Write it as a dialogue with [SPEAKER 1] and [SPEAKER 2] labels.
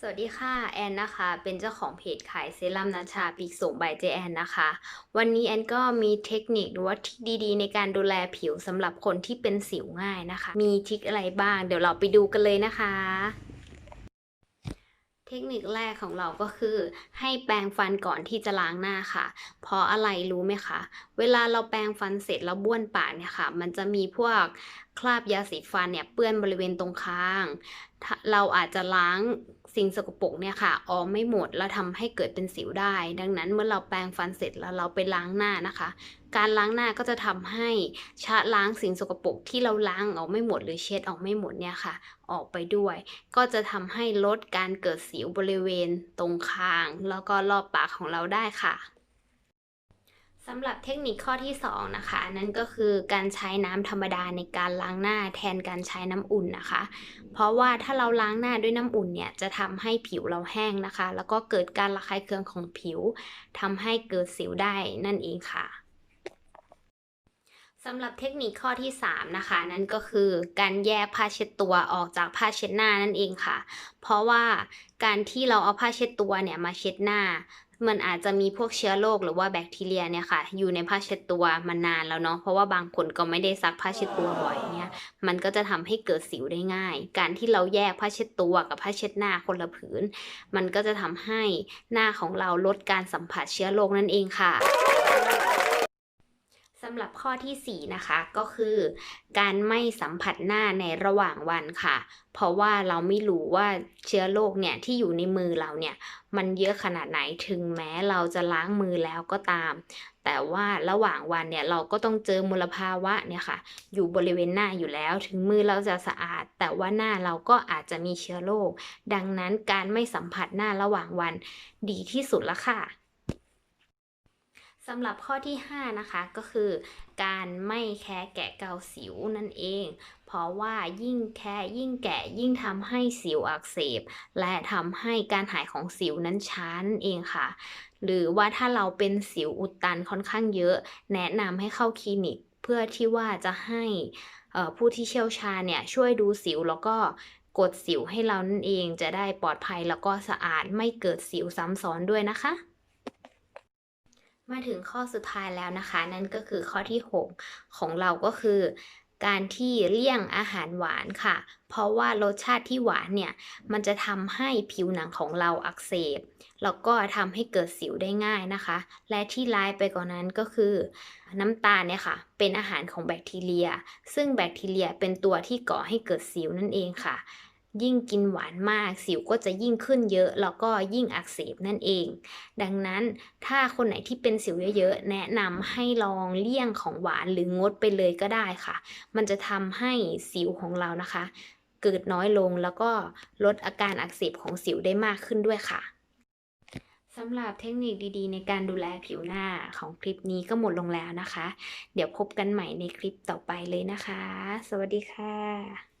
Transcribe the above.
[SPEAKER 1] สวัสดีค่ะแอนนะคะ เป็นเจ้าของเพจขายเซรั่มนัชชาปีกสูงบายเจแอนนะคะ วันนี้แอนก็มีเทคนิคหรือว่าทิคดีๆ ในการดูแลผิวสำหรับคนที่เป็นสิวง่ายนะคะ มีทิคอะไรบ้าง เดี๋ยวเราไปดูกันเลยนะคะ เทคนิคแรกของเราก็คือ ให้แปรงฟันก่อนที่จะล้างหน้าค่ะ เพราะอะไรรู้ไหมคะ เวลาเราแปรงฟันเสร็จแล้วบ้วนปากเนี่ยค่ะ มันจะมีพวกคราบยาสีฟันเนี่ยเปื้อนบริเวณตรงข้างเราอาจจะล้างสิ่งสกปรกเนี่ยค่ะออกไม่หมดแล้วทำให้เกิดเป็นสิวได้ ดังนั้นเมื่อเราแปรงฟันเสร็จแล้วเราไปล้างหน้านะคะ การล้างหน้าก็จะทำให้ชะล้างสิ่งสกปรกที่เราล้างออกไม่หมด หรือเช็ดออกไม่หมดเนี่ยค่ะ ออกไปด้วย ก็จะทำให้ลดการเกิดสิวบริเวณตรงคาง แล้วก็รอบปากของเราได้ค่ะำหรับเทคนิคข้อที่ 2 นะคะ นั่นก็คือการใช้น้ำธรรมดาในการล้างหน้าแทนการใช้น้ำอุ่นนะคะ เพราะว่าถ้าเราล้างหน้าด้วยน้ำอุ่นเนี่ยจะทำให้ผิวเราแห้งนะคะ แล้วก็เกิดการระคายเคืองของผิวทำให้เกิดสิวได้นั่นเองค่ะ สำหรับเทคนิคข้อที่ 3 นะคะ นั่นก็คือการแยกผ้าเช็ดตัวออกจากผ้าเช็ดหน้านั่นเองค่ะ เพราะว่าการที่เราเอาผ้าเช็ดตัวเนี่ยมาเช็ดหน้า มันอาจจะมีพวกเชื้อโรคหรือว่าแบคทีเรียเนี่ยค่ะ อยู่ในผ้าเช็ดตัวมานานแล้วเนาะเพราะว่าบางคนก็ไม่ได้ซักผ้าเช็ดตัวบ่อยเนี่ยมันก็จะทำให้เกิดสิวได้ง่าย การที่เราแยกผ้าเช็ดตัวกับผ้าเช็ดหน้าคนละผืน มันก็จะทำให้หน้าของเราลดการสัมผัสเชื้อโรคนั่นเองค่ะ สำหรับข้อที่ 4 นะคะก็คือ การไม่สัมผัสหน้าในระหว่างวันค่ะ เพราะว่าเราไม่รู้ว่าเชื้อโรคเนี่ยที่อยู่ในมือเราเนี่ยมันเยอะขนาดไหนถึงแม้เราจะล้างมือแล้วก็ตาม แต่ว่าระหว่างวันเนี่ยเราก็ต้องเจอมลภาวะเนี่ยค่ะ อยู่บริเวณหน้าอยู่แล้ว ถึงมือเราจะสะอาด แต่ว่าหน้าเราก็อาจจะมีเชื้อโรคดังนั้นการไม่สัมผัสหน้าระหว่างวันดีที่สุดละค่ะ สำหรับข้อที่ 5 นะคะก็คือการไม่แคะแกะเกาสิวนั่นเอง เพราะว่ายิ่งแคะยิ่งแกะยิ่งทำให้สิวอักเสบ และทำให้การหายของสิวนั้นช้านั่นเองค่ะ หรือว่าถ้าเราเป็นสิวอุดตันค่อนข้างเยอะ แนะนำให้เข้าคลินิกเพื่อที่ว่าจะให้ผู้ที่เชี่ยวชาญเนี่ยช่วยดูสิวแล้วก็กดสิวให้เรานั่นเองจะได้ปลอดภัยแล้วก็สะอาดไม่เกิดสิวซ้ำซ้อนด้วยนะคะ มาถึงข้อสุดท้ายแล้วนะคะ นั่นก็คือข้อที่ 6 ของเราก็คือ การที่เลี่ยงอาหารหวานค่ะ เพราะว่ารสชาติที่หวานเนี่ย มันจะทำให้ผิวหนังของเราอักเสบ แล้วก็ทำให้เกิดสิวได้ง่ายนะคะ และที่ร้ายไปกว่านนั้นก็คือ น้ำตาลเนี่ยค่ะ เป็นอาหารของแบคทีเรีย ซึ่งแบคทีเรียเป็นตัวที่ก่อให้เกิดสิวนั่นเองค่ะ ยิ่งกินหวานมาก สิวก็จะยิ่งขึ้นเยอะแล้วก็ยิ่งอักเสบนั่นเอง ดังนั้นถ้าคนไหนที่เป็นสิวเยอะๆ แนะนำให้ลองเลี่ยงของหวานหรืองดไปเลยก็ได้ค่ะ มันจะทำให้สิวของเรานะคะ เกิดน้อยลงแล้วก็ลดอาการอักเสบของสิวได้มากขึ้นด้วยค่ะสำหรับเทคนิคดีๆ ในการดูแลผิวหน้าของคลิปนี้ก็หมดลงแล้วนะคะ เดี๋ยวพบกันใหม่ในคลิปต่อไปเลยนะคะ สวัสดีค่ะ